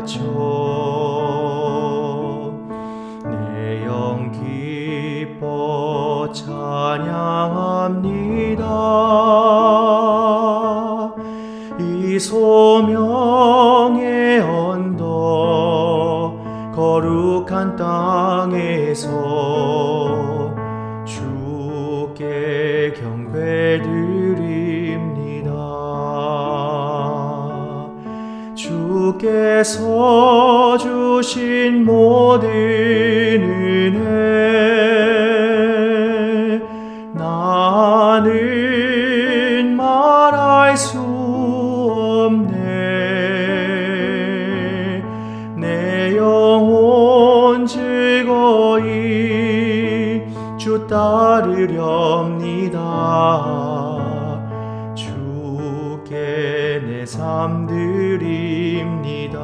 안에 갇혀 내영 기뻐 찬양합니다. 땅에서 주께 경배드 주께서 주신 모든 은혜. 나는 말할 수 없네. 내 영혼 즐거이 주 따르렵니다 내 삶 드립니다.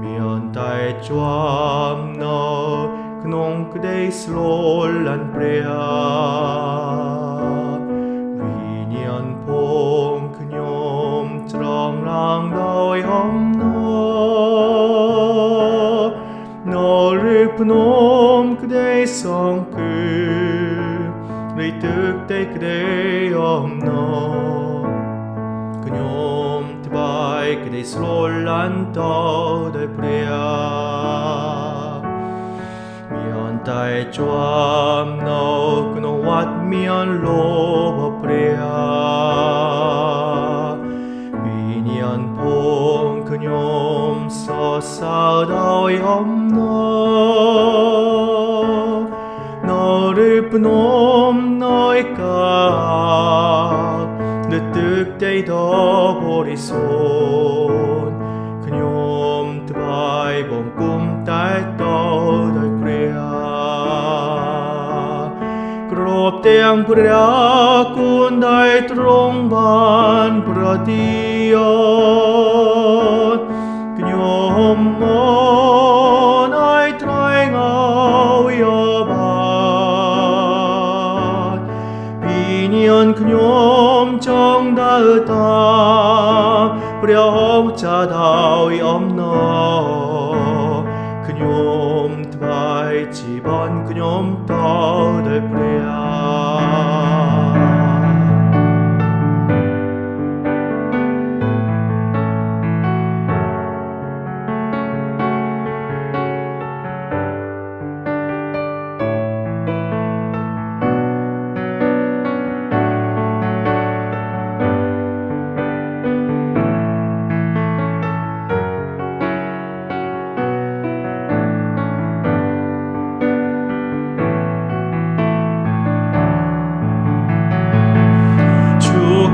면달 좀너 그농 그대의 슬롤란 프레아. 위니언 폼 그뇽 트렁랑 너의 없노 너를 부놈 그대의 성끝 의 뜻대 그대의 없노 그뇽 트바이 그대의 슬롤란 떠들 프레아 mian tai chuam no kuno wat mian lo prea vinian pong kunyom so sao dao yom no លើភ្នំណយកាលើទឹកដីដ៏បរិសុទ្ធខ្ញុំថ្វាយបង្គំតែតដោយព្រះគ្របទាំងព្រះគុណដែលទ្រង់បានប្រទានខ្ញុំមក 2년 gnome 다으다 브려자 다위 없나 그념 다이 집안 그념 다들 브레야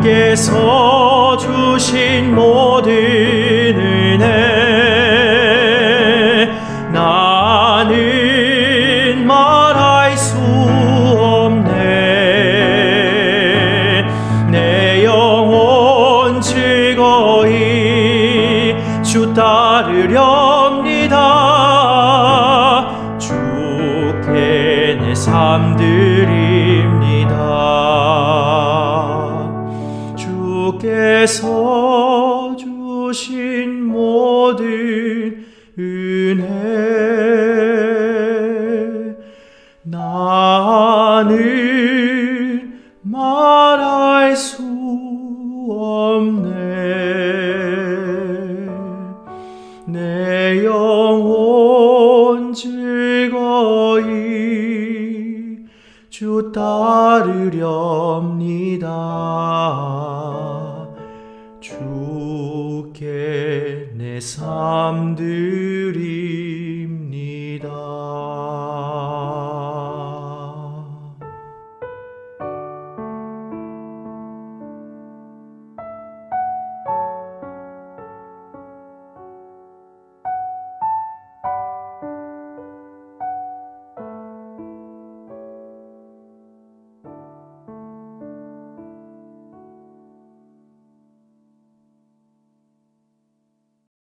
아 주께서 주신 모든 은혜 나는 말할 수 없네. 내 영혼 즐거이 주 따르렵 주께서 주신 모든 은혜. 나는 말 주께 내삶 드립니다